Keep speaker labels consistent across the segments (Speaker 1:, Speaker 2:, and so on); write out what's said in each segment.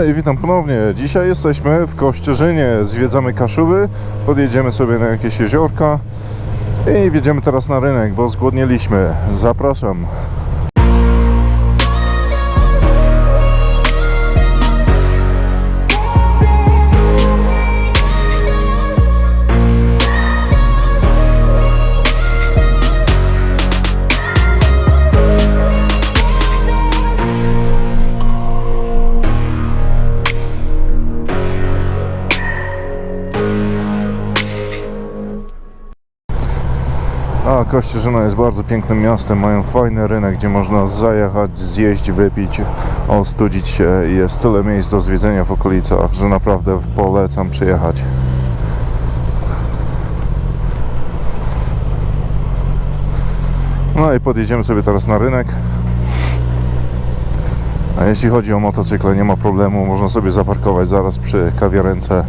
Speaker 1: Hej, witam ponownie. Dzisiaj jesteśmy w Kościerzynie, zwiedzamy Kaszuby, podjedziemy sobie na jakieś jeziorka i wjedziemy teraz na rynek, bo zgłodnieliśmy. Zapraszam. Kościerzyna jest bardzo pięknym miastem, mają fajny rynek, gdzie można zajechać, zjeść, wypić, ostudzić się. Jest tyle miejsc do zwiedzenia w okolicach, że naprawdę polecam przyjechać. No i podjedziemy sobie teraz na rynek. A jeśli chodzi o motocykle, nie ma problemu, można sobie zaparkować zaraz przy kawiarence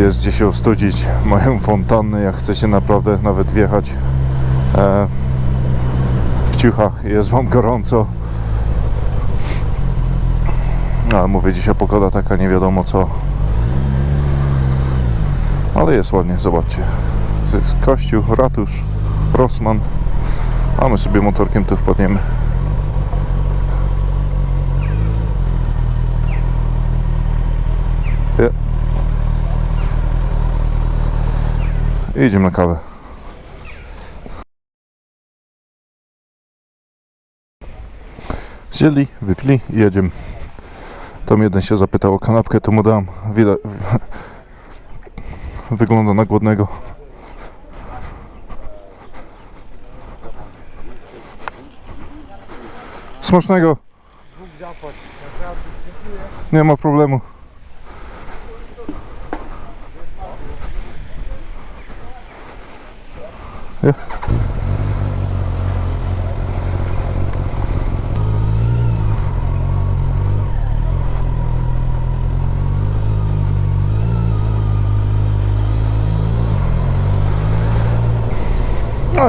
Speaker 1: jest gdzie się ostudzić. Mają fontanny, jak chcecie naprawdę nawet wjechać e, w ciuchach. Jest Wam gorąco. Ale mówię, dzisiaj pogoda taka nie wiadomo co. Ale jest ładnie, zobaczcie. Kościół, ratusz, Rossmann. A my sobie motorkiem tu wpadniemy. I idziemy na kawę. Zjedli, wypili i jedziemy. Tam jeden się zapytał o kanapkę, to mu dam. Widać, wygląda na głodnego. Smacznego. Nie ma problemu. No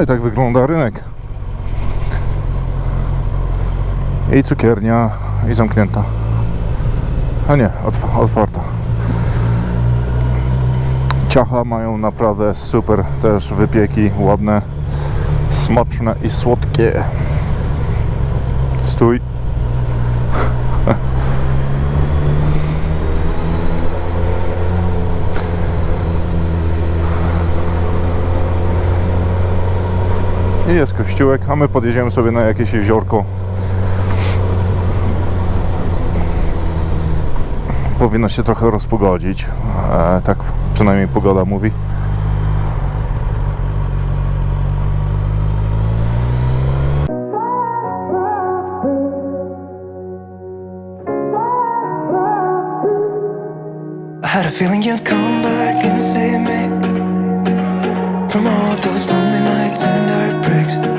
Speaker 1: i tak wygląda rynek. I cukiernia, i zamknięta. A nie, otw- otwarta. Ciacha mają naprawdę super też wypieki, ładne, smaczne i słodkie. Stój. I jest kościółek, a my podjedziemy sobie na jakieś jeziorko. Powinno się trochę rozpogodzić. E, tak przynajmniej pogoda mówi.
Speaker 2: I had a feeling you'd come back and save me from all those lonely nights and heartbreaks.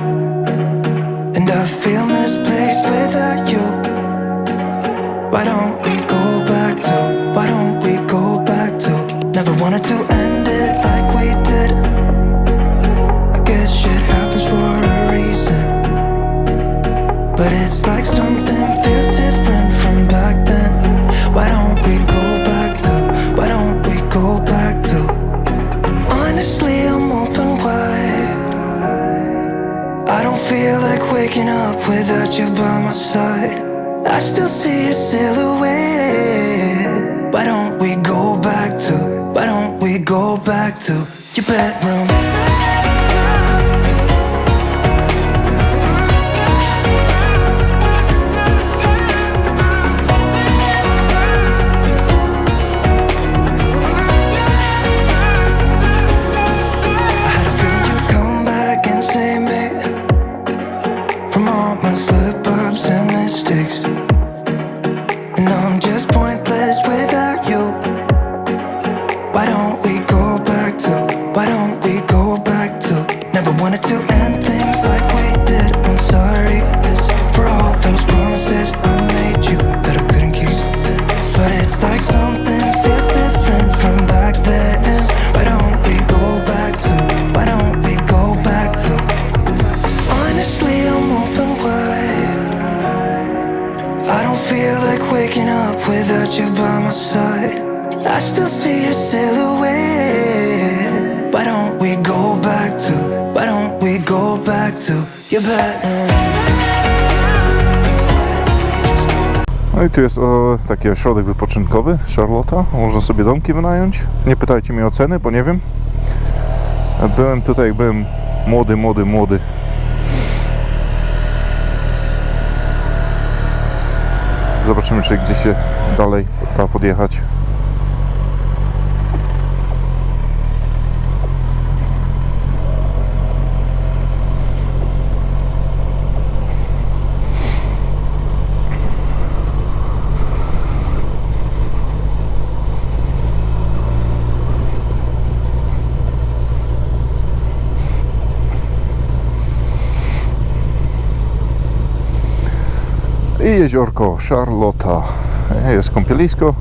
Speaker 2: But it's like something feels different from back then. Why don't we go back to? Why don't we go back to? Honestly, I'm open wide. I don't feel like waking up without you by my side. I still see your silhouette. Why don't we go back to? Why don't we go back to your bedroom?
Speaker 1: No i tu jest o, taki ośrodek wypoczynkowy, Charlotta. Można sobie domki wynająć. Nie pytajcie mnie o ceny, bo nie wiem. Byłem tutaj, jak byłem młody, młody, młody. Zobaczymy, czy gdzieś się dalej da podjechać. I jeziorko. Jest kąpielisko.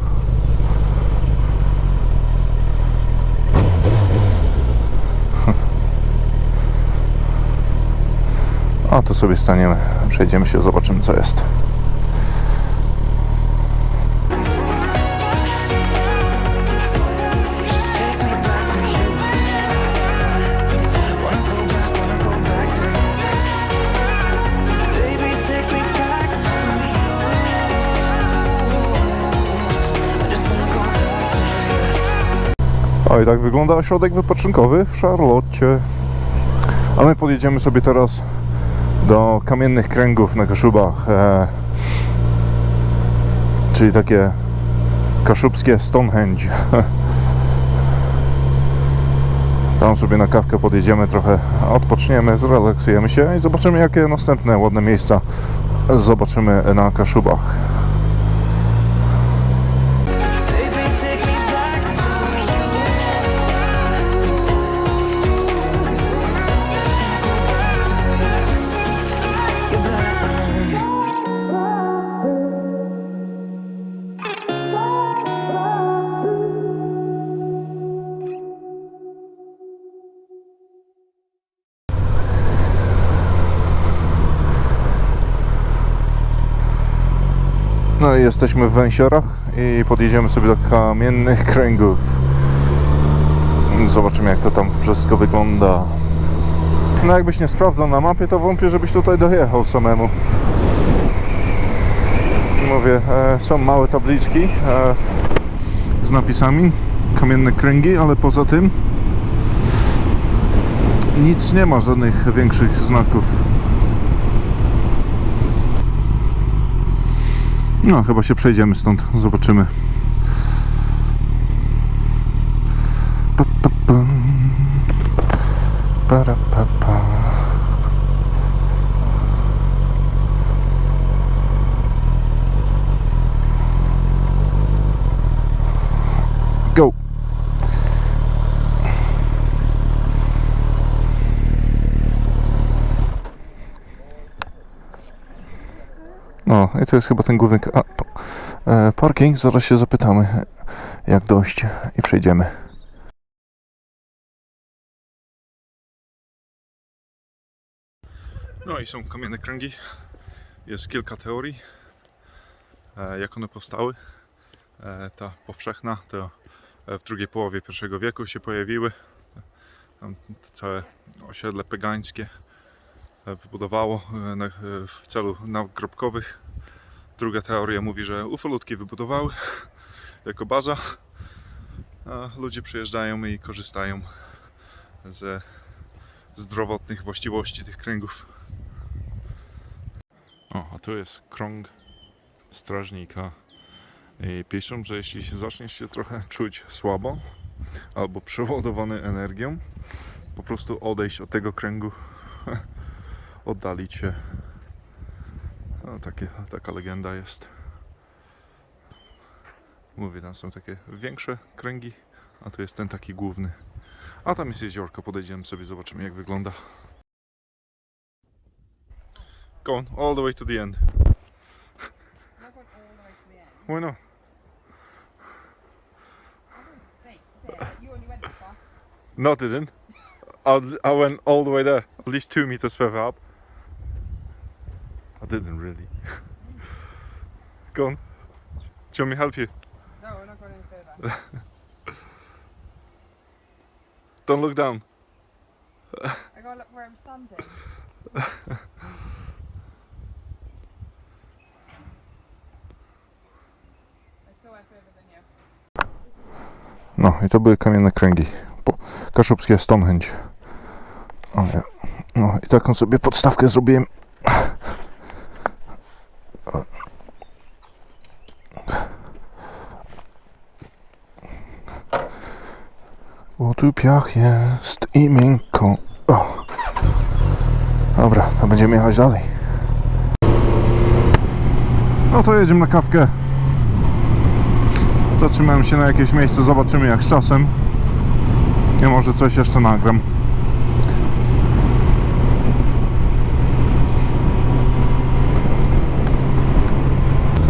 Speaker 1: A to sobie staniemy, przejdziemy się, zobaczymy co jest.
Speaker 2: I
Speaker 1: tak wygląda ośrodek wypoczynkowy w Charlotcie. A my podjedziemy sobie teraz do kamiennych kręgów na Kaszubach. E, czyli takie kaszubskie Stonehenge. Tam sobie na kawkę podjedziemy, trochę odpoczniemy, zrelaksujemy się i zobaczymy jakie następne ładne miejsca zobaczymy na Kaszubach. No i jesteśmy w Węsiorach i podjedziemy sobie do kamiennych kręgów. Zobaczymy jak to tam wszystko wygląda. No jakbyś nie sprawdzał na mapie, to wątpię, żebyś tutaj dojechał samemu. Mówię, e, są małe tabliczki e, z napisami kamienne kręgi, ale poza tym nic nie ma, żadnych większych znaków. No, chyba się przejdziemy stąd, zobaczymy. Pa, pa, pa. Para, pa, pa. Go! No, i to jest chyba ten główny a, e, parking. Zaraz się zapytamy, jak dojść i przejdziemy. No i są kamienne kręgi. Jest kilka teorii, e, jak one powstały. E, ta powszechna to w drugiej połowie I wieku się pojawiły. Tam całe osiedle pegańskie wybudowało w celu nagrobkowych. Druga teoria mówi, że ufolutki wybudowały jako baza, a ludzie przyjeżdżają i korzystają ze zdrowotnych właściwości tych kręgów. O, a tu jest krąg strażnika. I piszą, że jeśli zaczniesz się trochę czuć słabo albo przeładowany energią, po prostu odejść od tego kręgu, oddalić się. No, takie, taka legenda jest. Mówię, tam są takie większe kręgi, a tu jest ten taki główny. A tam jest jeziorko, podejdziemy sobie, zobaczymy jak wygląda. Go on, all the way to the end.
Speaker 3: Not going all the way to
Speaker 1: i didn't really. Go on. Do you want me to help you?
Speaker 3: No, we're not going any further.
Speaker 1: Don't look down.
Speaker 3: I gotta look where I'm standing.
Speaker 1: No i to były kamienne kręgi. Kaszubskie Stonehenge. No i taką sobie podstawkę zrobiłem tu piach jest i miękko. O. Dobra, to będziemy jechać dalej. No to jedziemy na kawkę. Zatrzymałem się na jakieś miejsce, zobaczymy jak z czasem. Nie może coś jeszcze nagram.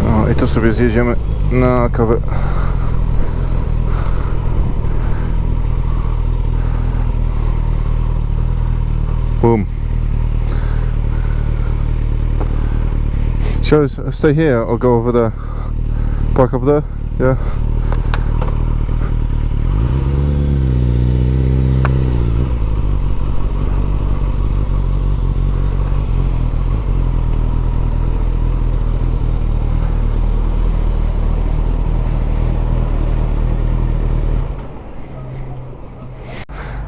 Speaker 1: No i to sobie zjedziemy na kawę. Shows stay here or go over there? Park over there? Yeah.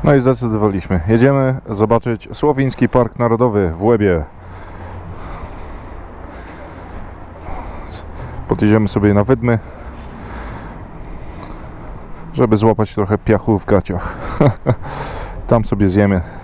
Speaker 1: No i zdecydowaliśmy. Jedziemy zobaczyć Słowiński Park Narodowy w Łebie. Podjedziemy sobie na wydmy, żeby złapać trochę piachu w gaciach. Tam sobie zjemy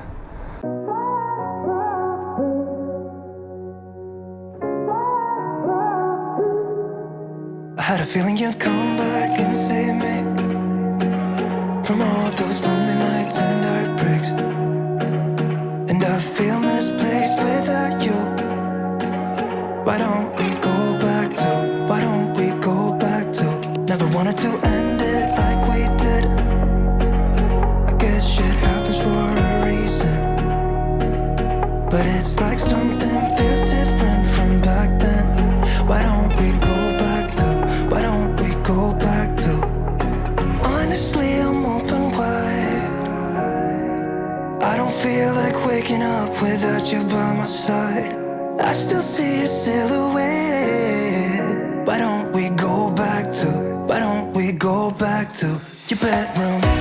Speaker 2: back to your bedroom.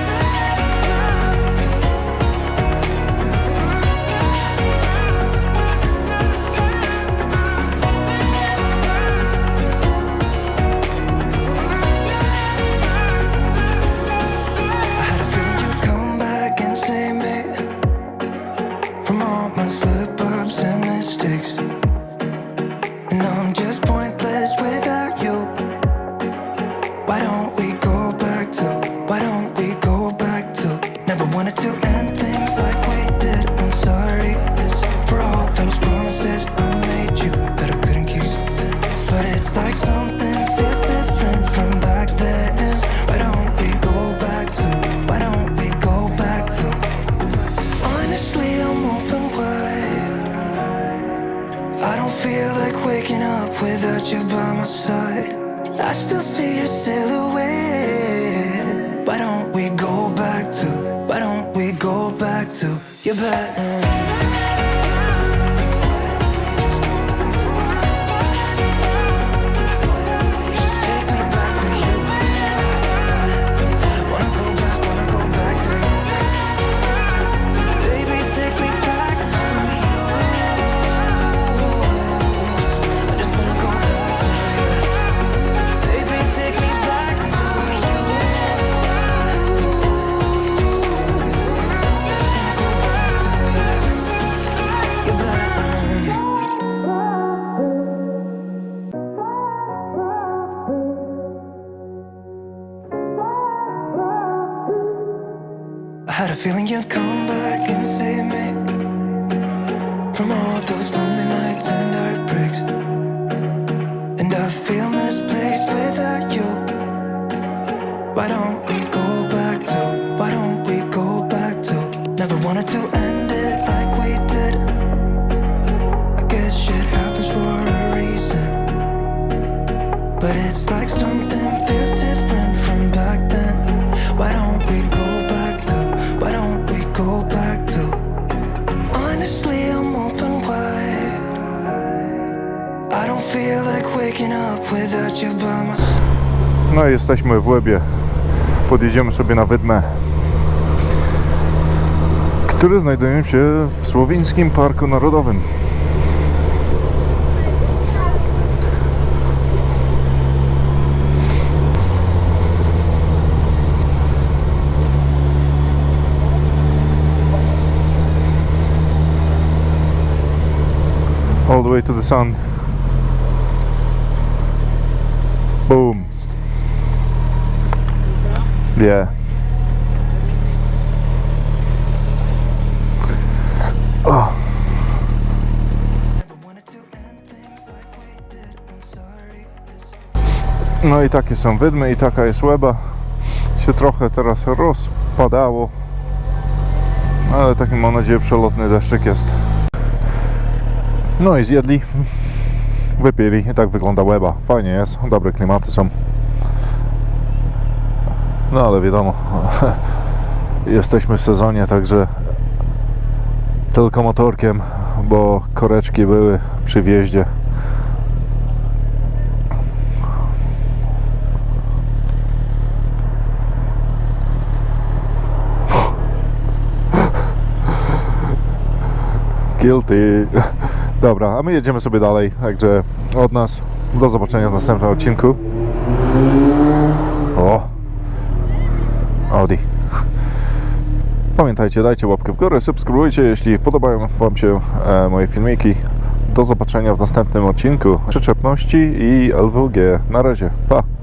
Speaker 2: Why don't we go back to never wanted to you
Speaker 1: better jesteśmy w Łebie. Podjedziemy sobie na Wydmę, który znajduje się w Słowińskim Parku Narodowym. All the way to the sun.
Speaker 2: I'm sorry.
Speaker 1: No i takie są wydmy i taka jest łeba. Się trochę teraz rozpadało. Ale taki mam nadzieję przelotny deszczyk jest. No i zjedli. Wypili i tak wygląda łeba. Fajnie jest, dobre klimaty są. No ale wiadomo, jesteśmy w sezonie, także tylko motorkiem, bo koreczki były przy wjeździe. Guilty. Dobra, a my jedziemy sobie dalej, także od nas do zobaczenia w następnym odcinku. O! Audi. Pamiętajcie, dajcie łapkę w górę, subskrybujcie, jeśli podobają Wam się e, moje filmiki. Do zobaczenia w następnym odcinku przyczepności i LWG. Na razie, pa!